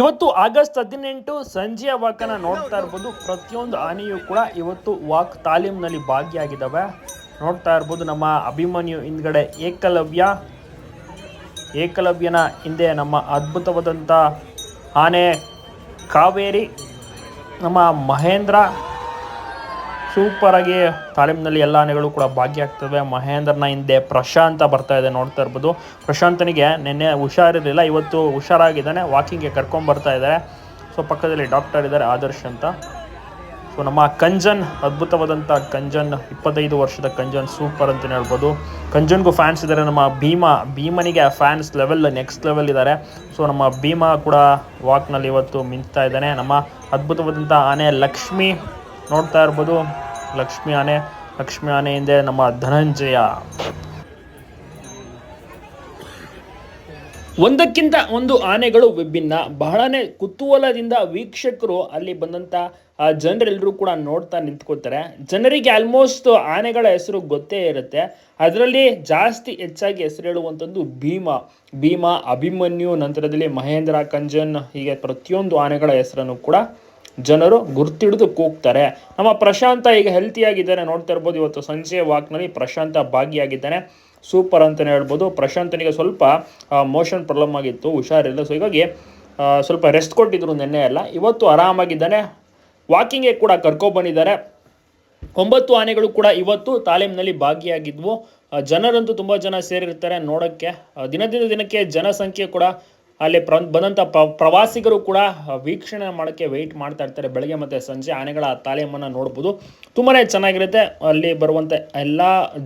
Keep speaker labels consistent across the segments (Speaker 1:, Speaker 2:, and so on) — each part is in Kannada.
Speaker 1: ಇವತ್ತು ಆಗಸ್ಟ್ ಹದಿನೆಂಟು ಸಂಜೆಯ ವಾಕನ ನೋಡ್ತಾ ಇರ್ಬೋದು. ಪ್ರತಿಯೊಂದು ಆನೆಯೂ ಕೂಡ ಇವತ್ತು ವಾಕ್ ತಾಲೀಮ್ನಲ್ಲಿ ಭಾಗಿಯಾಗಿದ್ದಾವೆ. ನೋಡ್ತಾ ಇರ್ಬೋದು ನಮ್ಮ ಅಭಿಮನ್ಯು ಹಿಂದ್ಗಡೆ ಏಕಲವ್ಯ. ಏಕಲವ್ಯನ ಹಿಂದೆ ನಮ್ಮ ಅದ್ಭುತವಾದಂಥ ಆನೆ ಕಾವೇರಿ, ನಮ್ಮ ಮಹೇಂದ್ರ. ಸೂಪರಾಗಿ ತಾಲೀಮ್ನಲ್ಲಿ ಎಲ್ಲ ಆನೆಗಳು ಕೂಡ ಭಾಗಿಯಾಗ್ತವೆ. ಮಹೇಂದ್ರನ ಹಿಂದೆ ಪ್ರಶಾಂತ ಬರ್ತಾ ಇದೆ ನೋಡ್ತಾ ಇರ್ಬೋದು. ಪ್ರಶಾಂತನಿಗೆ ನಿನ್ನೆ ಹುಷಾರಿರಲಿಲ್ಲ, ಇವತ್ತು ಹುಷಾರಾಗಿದ್ದಾನೆ ವಾಕಿಂಗ್ಗೆ ಕರ್ಕೊಂಡು ಬರ್ತಾ ಇದ್ದಾರೆ. ಸೊ ಪಕ್ಕದಲ್ಲಿ ಡಾಕ್ಟರ್ ಇದ್ದಾರೆ, ಆದರ್ಶ್ ಅಂತ. ಸೊ ನಮ್ಮ ಕಂಜನ್, ಅದ್ಭುತವಾದಂಥ ಕಂಜನ್, ಇಪ್ಪತ್ತೈದು ವರ್ಷದ ಕಂಜನ್ ಸೂಪರ್ ಅಂತಲೇ ಹೇಳ್ಬೋದು. ಕಂಜನ್ಗೂ ಫ್ಯಾನ್ಸ್ ಇದ್ದಾರೆ. ನಮ್ಮ ಭೀಮಾ, ಭೀಮನಿಗೆ ಫ್ಯಾನ್ಸ್ ಲೆವೆಲ್ ನೆಕ್ಸ್ಟ್ ಲೆವೆಲ್ ಇದ್ದಾರೆ. ಸೊ ನಮ್ಮ ಭೀಮಾ ಕೂಡ ವಾಕ್ನಲ್ಲಿ ಇವತ್ತು ಮಿಂಚ್ತಾ ಇದ್ದಾನೆ. ನಮ್ಮ ಅದ್ಭುತವಾದಂಥ ಆನೆ ಲಕ್ಷ್ಮಿ ನೋಡ್ತಾ ಇರ್ಬೋದು. ಲಕ್ಷ್ಮಿ ಆನೆ ಲಕ್ಷ್ಮಿ ಆನೆ ಹಿಂದೆ ನಮ್ಮ ಧನಂಜಯ. ಒಂದಕ್ಕಿಂತ ಒಂದು ಆನೆಗಳು ವಿಭಿನ್ನ. ಬಹಳನೇ ಕುತೂಹಲದಿಂದ ವೀಕ್ಷಕರು ಅಲ್ಲಿ ಬಂದಂಥ ಜನರೆಲ್ಲರೂ ಕೂಡ ನೋಡ್ತಾ ನಿಂತ್ಕೋತಾರೆ ಜನರಿಗೆ ಆಲ್ಮೋಸ್ಟ್ ಆನೆಗಳ ಹೆಸರು ಗೊತ್ತೇ ಇರುತ್ತೆ. ಅದರಲ್ಲಿ ಜಾಸ್ತಿ ಹೆಚ್ಚಾಗಿ ಹೆಸರು ಹೇಳುವಂಥದ್ದು ಭೀಮ. ಭೀಮ, ಅಭಿಮನ್ಯು, ನಂತರದಲ್ಲಿ ಮಹೇಂದ್ರ, ಕಂಜನ್, ಹೀಗೆ ಪ್ರತಿಯೊಂದು ಆನೆಗಳ ಹೆಸರನ್ನು ಕೂಡ ಜನರು ಗುರ್ತಿಡಿದು ಕೂಗ್ತಾರೆ. ನಮ್ಮ ಪ್ರಶಾಂತ ಈಗ ಹೆಲ್ತಿಯಾಗಿದ್ದಾನೆ ನೋಡ್ತಾ ಇರ್ಬೋದು ಇವತ್ತು ಸಂಜೆ ವಾಕ್ನಲ್ಲಿ ಪ್ರಶಾಂತ ಭಾಗಿಯಾಗಿದ್ದಾನೆ. ಸೂಪರ್ ಅಂತಲೇ ಹೇಳ್ಬೋದು. ಪ್ರಶಾಂತನಿಗೆ ಸ್ವಲ್ಪ ಮೋಷನ್ ಪ್ರಾಬ್ಲಮ್ ಆಗಿತ್ತು. ಹುಷಾರಿಲ್ಲ. ಸೊ ಹೀಗಾಗಿ ಸ್ವಲ್ಪ ರೆಸ್ಟ್ ಕೊಟ್ಟಿದ್ರು ನಿನ್ನೆ ಎಲ್ಲ. ಇವತ್ತು ಆರಾಮಾಗಿದ್ದಾನೆ. ವಾಕಿಂಗ್ಗೆ ಕೂಡ ಕರ್ಕೊಬಂದಿದ್ದಾರೆ ಒಂಬತ್ತು ಆನೆಗಳು ಕೂಡ ಇವತ್ತು ತಾಲೀಮ್ನಲ್ಲಿ ಭಾಗಿಯಾಗಿದ್ವು. ಜನರಂತೂ ತುಂಬ ಜನ ಸೇರಿರ್ತಾರೆ ನೋಡೋಕ್ಕೆ. ದಿನದಿಂದ ದಿನಕ್ಕೆ ಜನಸಂಖ್ಯೆ ಕೂಡ ಅಲ್ಲಿ ಪ್ರ ಬಂದಂಥ ಪ್ರವಾಸಿಗರು ಕೂಡ ವೀಕ್ಷಣೆ ಮಾಡೋಕ್ಕೆ ವೆಯ್ಟ್ ಮಾಡ್ತಾ ಇರ್ತಾರೆ. ಬೆಳಗ್ಗೆ ಮತ್ತು ಸಂಜೆ ಆನೆಗಳ ತಾಲೀಮನ್ನು ನೋಡ್ಬೋದು. ತುಂಬಾ ಚೆನ್ನಾಗಿರುತ್ತೆ. ಅಲ್ಲಿ ಬರುವಂಥ ಎಲ್ಲ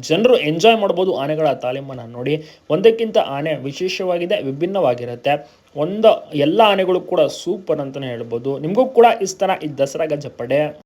Speaker 1: ಜನರು ಎಂಜಾಯ್ ಮಾಡ್ಬೋದು ಆನೆಗಳ ತಾಲೀಮನ್ನು ನೋಡಿ. ಒಂದಕ್ಕಿಂತ ಆನೆ ವಿಶೇಷವಾಗಿದೆ, ವಿಭಿನ್ನವಾಗಿರುತ್ತೆ. ಒಂದು, ಎಲ್ಲ ಆನೆಗಳು ಕೂಡ ಸೂಪರ್ ಅಂತಲೇ ಹೇಳ್ಬೋದು. ನಿಮಗೂ ಕೂಡ ಇಸ್ತನ ಈ ದಸರಾ ಗಜ್ಜಪಡೆ